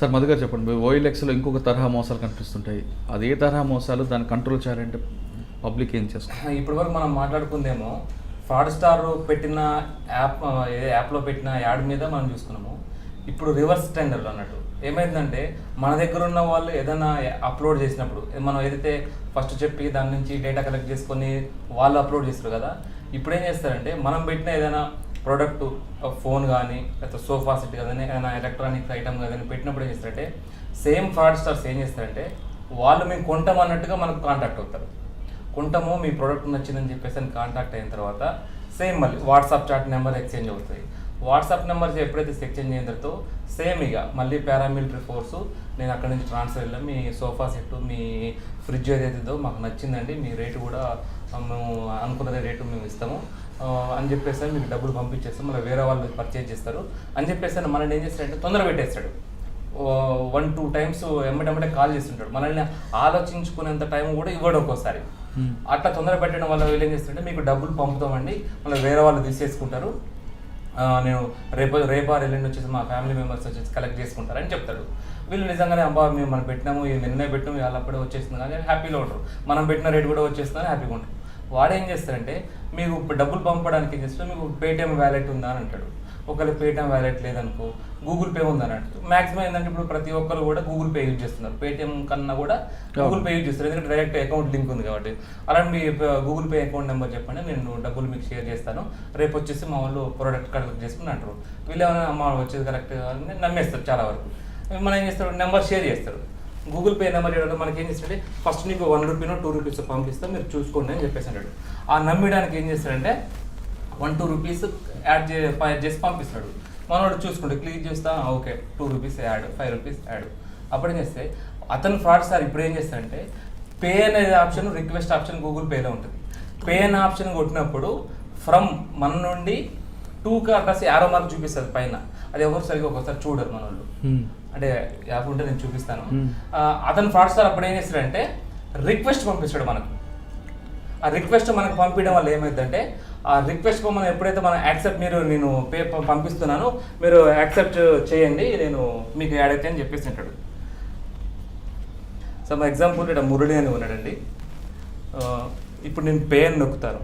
Sir Madhu గారు చెప్పండి. ఓఎల్ఎక్స్లో ఇంకొక తరహా మోసాలు కనిపిస్తుంటాయి. అది ఏ తరహా మోసాలు? దాన్ని కంట్రోల్ చేయాలంటే పబ్లిక్ ఏం చేస్తారు? ఇప్పటివరకు మనం మాట్లాడుకుందేమో ఫ్రాడ్ స్టార్ పెట్టిన యాప్ ఏ యాప్లో పెట్టిన యాడ్ మీద మనం చూసుకున్నాము. ఇప్పుడు రివర్స్ టెండర్లు అన్నట్టు. ఏమైందంటే మన దగ్గర ఉన్న వాళ్ళు ఏదైనా అప్లోడ్ చేసినప్పుడు మనం ఏదైతే ఫస్ట్ చెప్పి దాని నుంచి డేటా కలెక్ట్ చేసుకొని వాళ్ళు అప్లోడ్ చేస్తారు కదా ఇప్పుడు ఏం చేస్తారంటే మనం పెట్టిన ఏదైనా ప్రోడక్ట్ ఫోన్ కానీ లేకపోతే సోఫా సెట్ కానీ ఏదైనా ఎలక్ట్రానిక్స్ ఐటమ్ కానీ పెట్టినప్పుడు ఏం చేస్తారంటే సేమ్ ఫ్రాడ్ స్టార్స్ ఏం చేస్తారంటే వాళ్ళు మేము కొంటాం అన్నట్టుగా మనకు కాంటాక్ట్ అవుతారు. కొంటాము మీ ప్రోడక్ట్ నచ్చిందని చెప్పేసి అని కాంటాక్ట్ అయిన తర్వాత సేమ్ మళ్ళీ వాట్సాప్ చాట్ నెంబర్ ఎక్స్చేంజ్ అవుతుంది వాట్సాప్ నెంబర్స్ ఎప్పుడైతే ఎక్స్చేంజ్ అయిన తర్వాత సేమ్ ఇక మళ్ళీ పారామిలిటరీ ఫోర్సు నేను అక్కడ నుంచి ట్రాన్స్ఫర్ వెళ్ళాం మీ సోఫా సెట్ మీ ఫ్రిడ్జ్ ఏదైతే మాకు నచ్చిందండి మీ రేటు కూడా మేము అనుకున్న రేటు మేము ఇస్తాము. అని చెప్పేసి మీకు డబ్బులు పంపించేస్తాం మళ్ళీ వేరే వాళ్ళు పర్చేజ్ చేస్తారు. అని చెప్పేసి మనల్ని ఏం చేస్తాడంటే తొందర పెట్టేస్తాడు. వన్ టూ టైమ్స్ ఎమ్మటెమ్మటే కాల్ చేస్తుంటాడు. మనల్ని ఆలోచించుకునేంత టైం కూడా ఇవ్వడు ఒక్కోసారి. Hmm. అట్లా తొందర పెట్టడం వల్ల వీళ్ళు ఏం చేస్తుంటే మీకు డబ్బులు పంపుతామండి. మళ్ళీ వేరే వాళ్ళు తీసేసుకుంటారు. నేను రేపు రేపు ఎల్లుండి వచ్చేసి మా ఫ్యామిలీ మెంబర్స్ వచ్చేసి కలెక్ట్ చేసుకుంటారని చెప్తాడు. వీళ్ళు నిజంగానే అబ్బా మేము మనం పెట్టినాము నిన్నే పెట్టినాము ఇవాళ అప్పుడే వచ్చేస్తుంది. కానీ హ్యాపీలో ఉంటారు. మనం పెట్టిన రేట్ కూడా వచ్చేస్తుందని హ్యాపీగా ఉంటారు. వాడు ఏం చేస్తారంటే మీకు డబ్బులు పంపడానికి ఏం చేస్తారు మీకు పేటిఎం వ్యాలెట్ ఉందా? అని అంటాడు. ఒకవేళ పేటిఎం వ్యాలెట్ లేదనుకో గూగుల్ పే ఉందని అంటారు మాక్సిమం ఏంటంటే ఇప్పుడు ప్రతి ఒక్కరు కూడా గూగుల్ పే యూజ్ చేస్తున్నారు. పేటిఎం కన్నా కూడా గూగుల్ పే యూజ్ చేస్తారు. ఎందుకంటే డైరెక్ట్ అకౌంట్ లింక్ ఉంది కాబట్టి. అలాంటి మీ గూగుల్ పే అకౌంట్ నెంబర్ చెప్పండి. నేను డబ్బులు మీకు షేర్ చేస్తాను. రేపు వచ్చేసి మా వాళ్ళు ప్రోడక్ట్ కలెక్ట్ చేసుకుని అంటారు. వీళ్ళు ఏమైనా మా వచ్చేది కరెక్ట్ నమ్మేస్తారు చాలా వరకు. మనం ఏం చేస్తారు నెంబర్ షేర్ చేస్తారు గూగుల్ పే నెంబర్ ఇవ్వడం మనకి ఏం చేస్తాడంటే ఫస్ట్ నీకు వన్ రూపీనో టూ రూపీస్ పంపిస్తాం మీరు చూసుకోండి అని చెప్పేసి అంటాడు. ఆ నమ్మిడానికి ఏం చేస్తాడంటే వన్ టూ రూపీస్ యాడ్ చే చేసి పంపిస్తాడు. మనోడు చూసుకుంటే క్లిక్ చేస్తా okay two rupees add five rupees add అప్పుడు ఏం చేస్తే అతను ఫ్రాడ్ సార్ ఇప్పుడు ఏం చేస్తాడంటే పే అనేది ఆప్షన్ రిక్వెస్ట్ ఆప్షన్ గూగుల్ పేలో ఉంటుంది. పే అనే ఆప్షన్ కొట్టినప్పుడు ఫ్రమ్ మన నుండి టూ కాసి యారో మార్క్ చూపిస్తుంది పైన. అది ఎవరు సరిగా ఒకసారి చూడరు మన వాళ్ళు hmm. అంటే యాప్ ఉంటే నేను చూపిస్తాను. అతను ఫ్రాడ్ స్టార్ అప్పుడు ఏం చేస్తాడంటే రిక్వెస్ట్ పంపిస్తాడు మనకు. ఆ రిక్వెస్ట్ మనకు పంపించడం వల్ల ఏమైందంటే ఆ రిక్వెస్ట్ మనం ఎప్పుడైతే మనం యాక్సెప్ట్ మీరు నేను పే పంపిస్తున్నాను మీరు యాక్సెప్ట్ చేయండి నేను మీకు యాడ్ అయితే అని చెప్పేసి అంటాడు. సో మా ఎగ్జాంపుల్ ఇక్కడ మురళి అని ఉన్నాడండి. ఇప్పుడు నేను పే అని నొక్కుతాను.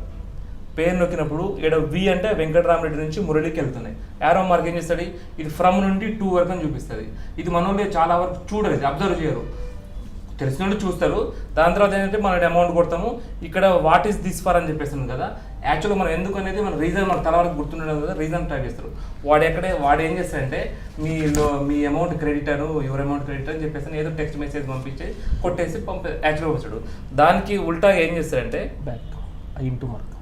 పేరు నొక్కినప్పుడు ఇక్కడ వి అంటే వెంకటరామరెడ్డి నుంచి మురళికి వెళ్తున్నాయి యారో మార్క్ ఏం చేస్తుంది? ఇది ఫ్రమ్ నుండి టూ వరకు అని చూపిస్తుంది. ఇది మనోళ్ళు చాలా వరకు చూడలేదు అబ్జర్వ్ చేయరు. తెలిసిన వాళ్ళు చూస్తారు. దాని తర్వాత ఏంటంటే మనం అమౌంట్ కొడతాము. ఇక్కడ వాట్ ఈస్ దిస్ ఫర్ అని చెప్పేస్తాను కదా. యాక్చువల్గా మనం ఎందుకు అనేది మన రీజన్ మన తల వరకు గుర్తుండడం కదా రీజన్ ట్రై చేస్తారు. వాడు ఎక్కడే వాడు ఏం చేస్తాడంటే మీ మీ అమౌంట్ క్రెడిట్ అను యువర్ అమౌంట్ క్రెడిట్ అని చెప్పేసి ఏదో టెక్స్ట్ మెసేజ్ పంపించి కొట్టేసి పంపి యాక్చువల్గా వస్తాడు దానికి ఉల్టా ఏం చేస్తాడంటే బ్యాక్ ఇంటూ మార్క్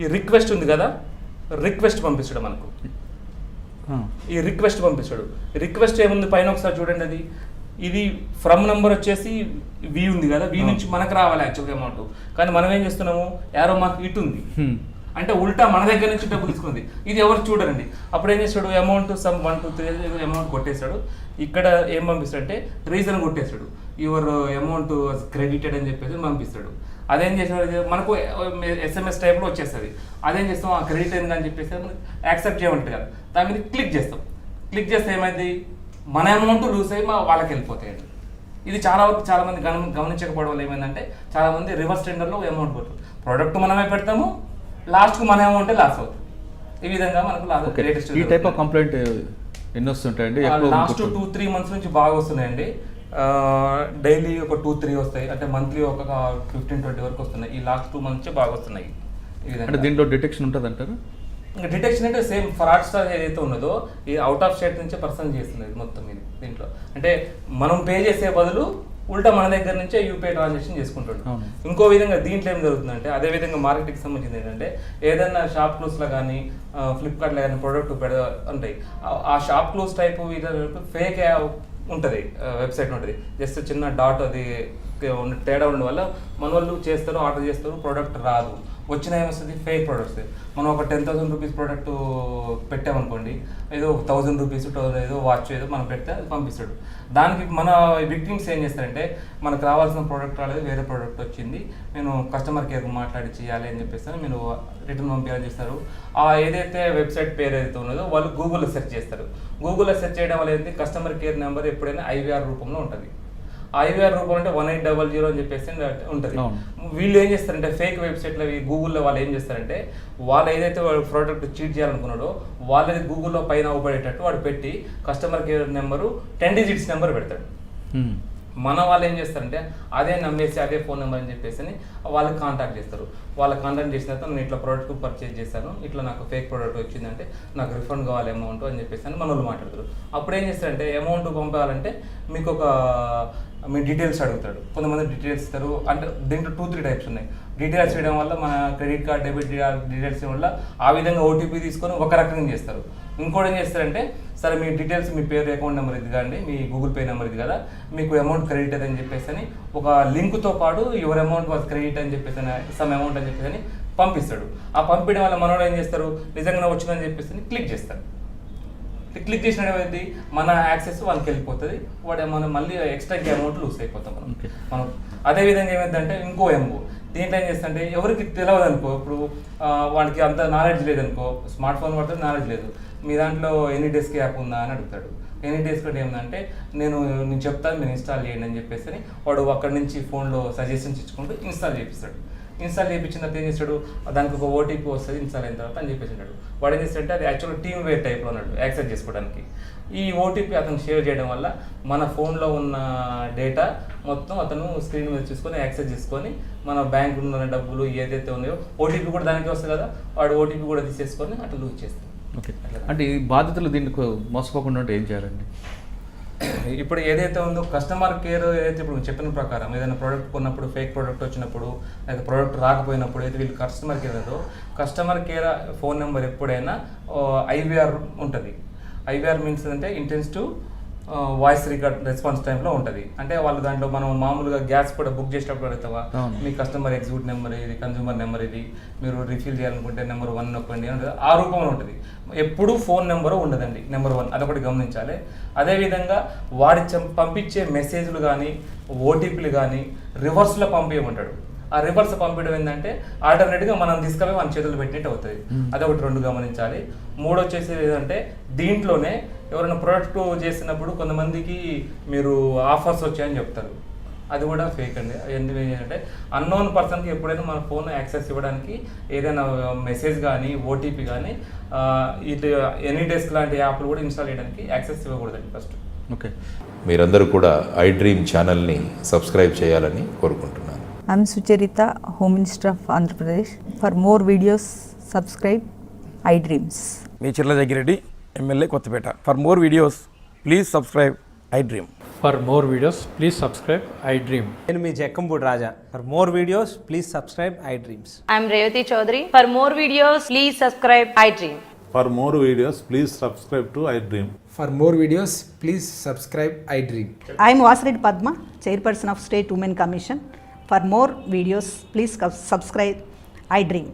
ఈ రిక్వెస్ట్ ఉంది కదా? రిక్వెస్ట్ పంపిస్తాడు మనకు. ఈ రిక్వెస్ట్ పంపిస్తాడు. రిక్వెస్ట్ ఏముంది? పైన ఒకసారి చూడండి అది. ఇది ఫ్రమ్ నెంబర్ వచ్చేసి వి ఉంది కదా? వి నుంచి మనకు రావాలి యాక్చువల్గా అమౌంట్. కానీ మనం ఏం చేస్తున్నాము? యారో మాకు ఇటు ఉంది. అంటే ఉల్టా మన దగ్గర నుంచి డబ్బు తీసుకుంది. ఇది ఎవరు చూడరండి? అప్పుడు ఏం చేస్తాడు? Amount some one two three amount కొట్టేశాడు ఇక్కడ ఏం పంపిస్తాడు అంటే రీజన్ కొట్టేస్తాడు. యువర్ అమౌంట్ క్రెడిటెడ్ అని చెప్పేసి పంపిస్తాడు. అదేం చేసాడు మనకు ఎస్ఎంఎస్ టైప్లో వచ్చేస్తుంది. అదేం చేస్తాం? ఆ క్రెడిట్ అయింది అని చెప్పేసి యాక్సెప్ట్ చేయమంటారు కదా. దాని మీద క్లిక్ చేస్తాం. క్లిక్ చేస్తే ఏమైంది? మన అమౌంట్ లూజ్ అయ్యి మా వాళ్ళకి వెళ్ళిపోతాయండి ఇది చాలా వరకు చాలా మంది గమని గమనించకపోవడం వల్ల ఏమైందంటే చాలా మంది రివర్స్ టెండర్లో అమౌంట్ పోతుంది. ప్రోడక్ట్ మనమే పెడతాము లాస్ట్కు మన అమౌంటే లాస్ అవుతుంది. ఈ విధంగా మనకు ఓకే లేటెస్ట్ ఈ టైప్ ఆఫ్ కంప్లైంట్ ఎన్ని వస్తుంటాయండి లాస్ట్ టూ త్రీ మంత్స్ నుంచి బాగా వస్తున్నాయండి. డైలీ ఒక టూ త్రీ వస్తాయి. అంటే మంత్లీ ఒక ఫిఫ్టీన్ ట్వంటీ వరకు వస్తున్నాయి. ఈ లాస్ట్ టూ మంత్స్ బాగా వస్తున్నాయి. అంటే దీంట్లో డిటెక్షన్ ఉంటుంది అంటారు డిటెక్షన్ అంటే సేమ్ ఫ్రాడ్ స్టార్ ఏదైతే ఉన్నదో ఈ అవుట్ ఆఫ్ స్టేట్ నుంచే పర్సన్ చేస్తుంది ఇది మొత్తం ఇది దీంట్లో. అంటే మనం పే చేసే బదులు ఉల్టా మన దగ్గర నుంచే యూపీఐ ట్రాన్సాక్షన్ చేసుకుంటాడు. ఇంకో విధంగా దీంట్లో ఏం జరుగుతుందంటే అదే విధంగా మార్కెట్కి సంబంధించింది ఏంటంటే ఏదైనా షాప్ క్లూస్లో కానీ ఫ్లిప్కార్ట్లో కానీ ప్రోడక్ట్ పెడ ఉంటాయి. ఆ- ఆ షాప్ క్లూస్ టైప్ ఫేక్ ఉంటుంది వెబ్సైట్ ఉంటుంది. జస్ట్ చిన్న డాట్ అది తేడా ఉండడం వల్ల మన వాళ్ళు చేస్తారు ఆర్డర్ చేస్తారు ప్రోడక్ట్ రాదు. వచ్చిన ఏమొస్తుంది? ఫేక్ ప్రోడక్ట్స్ మనం ఒక టెన్ థౌసండ్ రూపీస్ ప్రోడక్ట్ పెట్టామనుకోండి ఏదో థౌసండ్ రూపీస్ ఏదో వాచ్ ఏదో మనం పెడితే అది పంపిస్తాడు. దానికి మన విక్టిమ్స్ ఏం చేస్తారంటే మనకు రావాల్సిన ప్రోడక్ట్ రాలేదు వేరే ప్రోడక్ట్ వచ్చింది నేను కస్టమర్ కేర్కి మాట్లాడి చేయాలి అని చెప్పేసి అని మీరు రిటర్న్ పంపించాలని చేస్తారు. ఆ ఏదైతే వెబ్సైట్ పేరు ఏదైతే ఉన్నదో వాళ్ళు గూగుల్లో సెర్చ్ చేస్తారు. గూగుల్లో సెర్చ్ చేయడం వల్ల ఏంటి కస్టమర్ కేర్ నెంబర్ ఎప్పుడైనా ఐవీఆర్ రూపంలో ఉంటుంది. ఐవీఆర్ రూపం అంటే వన్ ఎయిట్ డబల్ జీరో అని చెప్పేసి ఉంటుంది. వీళ్ళు ఏం చేస్తారంటే ఫేక్ వెబ్సైట్లో గూగుల్లో వాళ్ళు ఏం చేస్తారంటే వాళ్ళు ఏదైతే వాడు ప్రోడక్ట్ చీట్ చేయాలనుకున్నాడో వాళ్ళది గూగుల్లో పైన అవపడేటట్టు వాడు పెట్టి customer care number ten digits number పెడతాడు. మన వాళ్ళు ఏం చేస్తారంటే అదే నమ్మేసి అదే ఫోన్ నెంబర్ అని చెప్పేసి అని వాళ్ళకి కాంటాక్ట్ చేస్తారు వాళ్ళ కాంటాక్ట్ చేసిన తర్వాత నేను ఇట్లా ప్రోడక్ట్ పర్చేజ్ చేశాను ఇట్లా నాకు ఫేక్ ప్రోడక్ట్ వచ్చిందంటే నాకు రిఫండ్ కావాలి అమౌంట్ అని చెప్పేసి అని మన వాళ్ళు మాట్లాడతారు అప్పుడు ఏం చేస్తారంటే అమౌంట్ పంపాలంటే మీకు ఒక మీ డీటెయిల్స్ అడుగుతాడు. కొంతమంది డీటెయిల్స్ ఇస్తారు. అంటే దీంట్లో టూ త్రీ టైప్స్ ఉన్నాయి. డీటెయిల్స్ ఇవ్వడం వల్ల మన క్రెడిట్ కార్డ్ డెబిట్ డీటెయిల్స్ ఇవ్వడం వల్ల ఆ విధంగా ఓటీపీ తీసుకొని ఒక రకంగా చేస్తారు. ఇంకోటి ఏం చేస్తారంటే సరే మీ డీటెయిల్స్ మీ పేరు అకౌంట్ నెంబర్ ఇది కానీ మీ గూగుల్ పే నెంబర్ ఇది కదా మీకు అమౌంట్ క్రెడిట్ అని చెప్పేసి అని ఒక లింక్తో పాటు యువర్ అమౌంట్ వాజ్ క్రెడిట్ అని చెప్పేసి సమ్ అమౌంట్ అని చెప్పేసి అని పంపిస్తాడు. ఆ పంపించడం వల్ల మనోడు ఏం చేస్తారు? నిజంగా వచ్చిందని చెప్పేసి అని క్లిక్ చేస్తారు. క్లిక్ చేసిన ఏమైంది? మన యాక్సెస్ వాళ్ళకి వెళ్ళిపోతుంది. వాడు మనం మళ్ళీ ఎక్స్ట్రా అమౌంట్ లూస్ అయిపోతాం మనం. మనం అదే విధంగా ఏమైందంటే ఇంకో ఎంఓ దీంట్లో ఏం చేస్తుంటే ఎవరికి తెలియదు అనుకో ఇప్పుడు వాడికి అంత నాలెడ్జ్ లేదనుకో స్మార్ట్ ఫోన్ పడితే నాలెడ్జ్ లేదు. మీ దాంట్లో ఎనీ డెస్క్ యాప్ ఉందా అని అడుగుతాడు. ఎనీ డెస్క్ అంటే ఏమందంటే నేను నేను చెప్తాను మీరు ఇన్స్టాల్ చేయండి అని చెప్పేసి వాడు అక్కడి నుంచి ఫోన్లో సజెషన్స్ ఇచ్చుకుంటూ ఇన్స్టాల్ చేపిస్తాడు. ఇన్స్టాల్ చేయించిన తర్వాత ఏం చేస్తాడు? దానికి ఒక ఓటీపీ వస్తుంది ఇన్స్టాల్ అయిన తర్వాత అని చెప్పేసి ఉంటాడు వాడు ఏం చేస్తాడంటే అది యాక్చువల్ టీమ్ వేర్ టైప్లో ఉన్నాడు యాక్సెస్ చేసుకోవడానికి. ఈ ఓటీపీ అతను షేర్ చేయడం వల్ల మన ఫోన్లో ఉన్న డేటా మొత్తం అతను స్క్రీన్ మీద చూసుకొని యాక్సెస్ చేసుకొని మన బ్యాంక్ ఉన్న డబ్బులు ఏదైతే ఉన్నాయో ఓటీపీ కూడా దానికి వస్తుంది కదా వాడు ఓటీపీ కూడా తీసేసుకొని అట్లా లూజ్ చేస్తాడు. ఓకే. అంటే ఈ బాధితులు దీనికి మోసపోకుండా ఉంటే ఏం చేయాలండి? ఇప్పుడు ఏదైతే ఉందో కస్టమర్ కేర్ ఏదైతే ఇప్పుడు చెప్పిన ప్రకారం ఏదైనా ప్రోడక్ట్ కొన్నప్పుడు ఫేక్ ప్రోడక్ట్ వచ్చినప్పుడు లేదా ప్రోడక్ట్ రాకపోయినప్పుడు అయితే వీళ్ళు కస్టమర్ కేర్ ఏదో కస్టమర్ కేర్ ఫోన్ నెంబర్ ఎప్పుడైనా ఐవీఆర్ ఉంటుంది. ఐవీఆర్ మీన్స్ అంటే intense to voice record response టైంలో ఉంటుంది. అంటే వాళ్ళు దాంట్లో మనం మామూలుగా గ్యాస్ కూడా బుక్ చేసేటప్పుడు అడుగుతావా. మీ కస్టమర్ ఎగ్జిక్యూట్ నెంబర్ ఇది కన్జ్యూమర్ నెంబర్ ఇది మీరు రిఫిల్ చేయాలనుకుంటే నెంబర్ వన్ నొక్కండి అని. ఆ రూపంలో ఉంటుంది. ఎప్పుడు ఫోన్ నెంబర్ ఉండదండి నెంబర్ వన్ అదొకటి గమనించాలి. అదేవిధంగా వాడి పంపించే మెసేజ్లు కానీ ఓటీపీలు కానీ రివర్స్లో పంపించమంటాడు ఆ రివర్స్ పంపించడం ఏంటంటే ఆల్టర్నేట్గా మనం తీసుకొని మన చేతులు పెట్టినట్టు అవుతుంది. అదొకటి రెండు గమనించాలి. మూడు వచ్చేసి ఏంటంటే దీంట్లోనే ఎవరైనా ప్రొడక్ట్ చేసినప్పుడు కొంతమందికి మీరు ఆఫర్స్ వచ్చాయని చెప్తారు. అది కూడా ఫేక్ అండి. ఎందుకు ఏంటంటే అన్నోన్ పర్సన్కి ఎప్పుడైనా మన ఫోన్ యాక్సెస్ ఇవ్వడానికి ఏదైనా మెసేజ్ కానీ ఓటీపీ కానీ ఇటు ఎనీ డెస్క్ లాంటి యాప్లు కూడా ఇన్స్టాల్ చేయడానికి యాక్సెస్ ఇవ్వకూడదండి ఫస్ట్ ఓకే మీరందరూ కూడా ఐ డ్రీమ్ ఛానల్ని సబ్స్క్రైబ్ చేయాలని కోరుకుంటున్నాను. I'm Sucharita, Home Minister of Andhra Pradesh. For more videos, subscribe iDreams. Me Chirla Jaggireddy. MLA Kothapeta for more videos please subscribe iDream for more videos please subscribe iDream నేను మీ Jakkampudi Raja. For more videos please subscribe iDreams I'm Revathi Chowdary for more videos please subscribe iDream for more videos please subscribe to iDream for more videos please subscribe iDream I'm Vasireddy Padma chairperson of state women commission for more videos please subscribe iDream